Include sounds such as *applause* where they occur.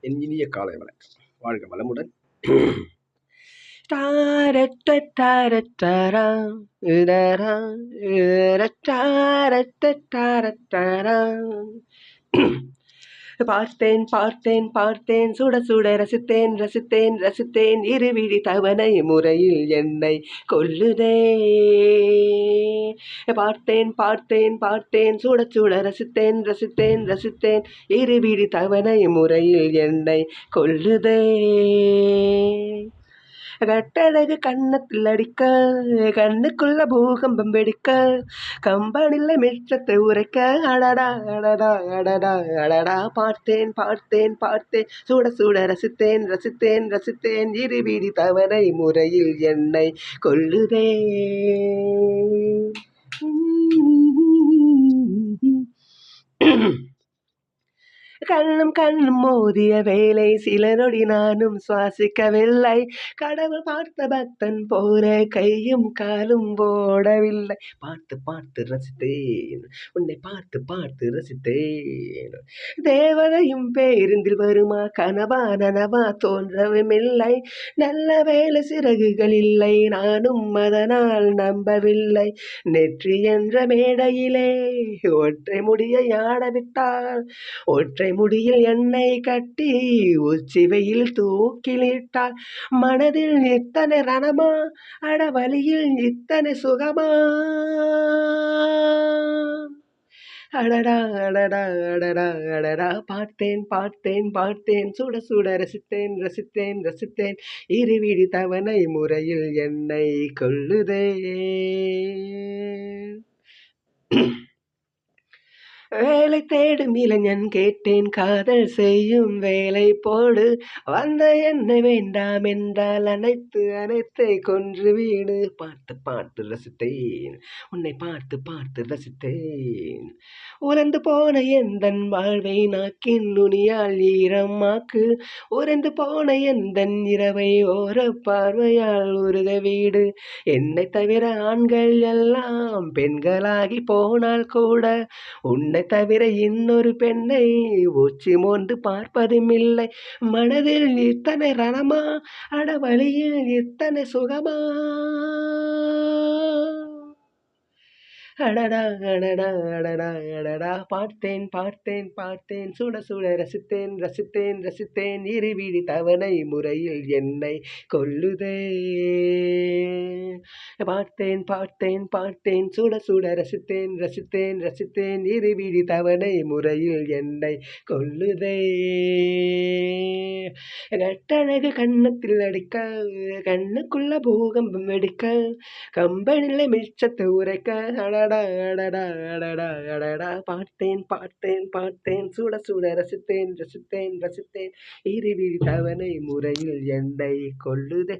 என் இனிய காலை வணக்கம். வாழ்க வளமுடன். பார்த்தேன் பார்த்தேன் பார்த்தேன் சுட சுட ரசித்தேன் ரசித்தேன் ரசித்தேன் இருவிழி தவணை முறையில் என்னை கொல்லுதே. பார்த்தேன் பார்த்தேன் பார்த்தேன் சூட சூட ரசித்தேன் ரசித்தேன் ரசித்தேன். இருவிழி தவணை முறையில் என்னை கொள்ளுதே கட்டழகு கண்ணத்தில் அடிக்க கண்ணுக்குள்ள பூகம்பம் வெடிக்க கம்பனில் மிச்சத்தை உரைக்க அடடா அடடா அடடா அடடா. பார்த்தேன் பார்த்தேன் பார்த்தேன் சூட சூட ரசித்தேன் ரசித்தேன் ரசித்தேன். இருவிடி தவணை முறையில் என்னை கொல்லுதே. mm *clears throat* கண்ணும் கண்ணும் மோதிய வேலை. சில நொடி நானும் சுவாசிக்கவில்லை. கடவுள் பார்த்த பக்தன் போற கையும் காலும் ஓடவில்லை. பார்த்து பார்த்து ரசித்தேன். உன்னை பார்த்து பார்த்து ரசித்தேன். தேவதையும் பேருந்தில் வருமா? கனவா நனவா? தோன்றவுமில்லை. நல்ல வேலை சிறகுகள் இல்லை. நானும் அதனால் நம்பவில்லை. நெற்றி என்ற மேடையிலே ஒற்றை முடிய ஆடவிட்டால் ஒற்றை முடியில் எண்ணெய் கட்டி உச்சிவையில் தூக்கிலிட்டால் மனதில் இத்தனை ரணமா? அடவழியில் இத்தனை சுகமா? அடடா அடடா அடடா அடடா. பார்த்தேன் பார்த்தேன் பார்த்தேன். சுட சுட ரசித்தேன் ரசித்தேன் ரசித்தேன். இருவிடி தவணை முறையில் என்னை கொள்ளுதே வேலை தேடும் இளைஞன் கேட்டேன் காதல் செய்யும் வேலை போடு. வந்த என்னை வேண்டாம் என்றால் அனைத்து அனைத்தை கொன்று வீடு. பார்த்து பார்த்து ரசித்தேன். உன்னை பார்த்து பார்த்து ரசித்தேன். உறந்து போன எந்தன் வாழ்வை நாக்கின் நுனியால் ஈரமாக்கு. உறைந்து போன எந்தன் இரவை ஓர பார்வையால் உருத வீடு. என்னை தவிர ஆண்கள் எல்லாம் பெண்களாகி போனால் கூட உன்னை தவிர தவிர இன்னொரு பெண்ணை உச்சி மோந்து பார்ப்பதுமில்லை. மனதில் இத்தனை ரணமா? அட வழியில் இத்தனை சுகமா? அடடா அடடா அடடா அடடா. பார்த்தேன் பார்த்தேன் பார்த்தேன். சுட சுட ரசித்தேன் ரசித்தேன் ரசித்தேன். இருவிழி தவணை முறையில் என்னை கொல்லுதே. பார்த்தேன் பார்த்தேன் பார்த்தேன். சுட சுட ரசித்தேன் ரசித்தேன் ரசித்தேன். இருவிழி தவணை முறையில் என்னை கொல்லுதே. கட்டழகு கண்ணத்தில் அடிக்க கண்ணுக்குள்ள பூகம்பம் வெடிக்க கம்பனில் மிச்சத்தை உரைக்க. அடடா அடடா அடடா அடடா. பார்த்தேன் பார்த்தேன் பார்த்தேன். சுட சுட ரசித்தேன் ரசித்தேன் ரசித்தேன். இருவிழி தவணை முறையில் என்னை கொல்லுதே.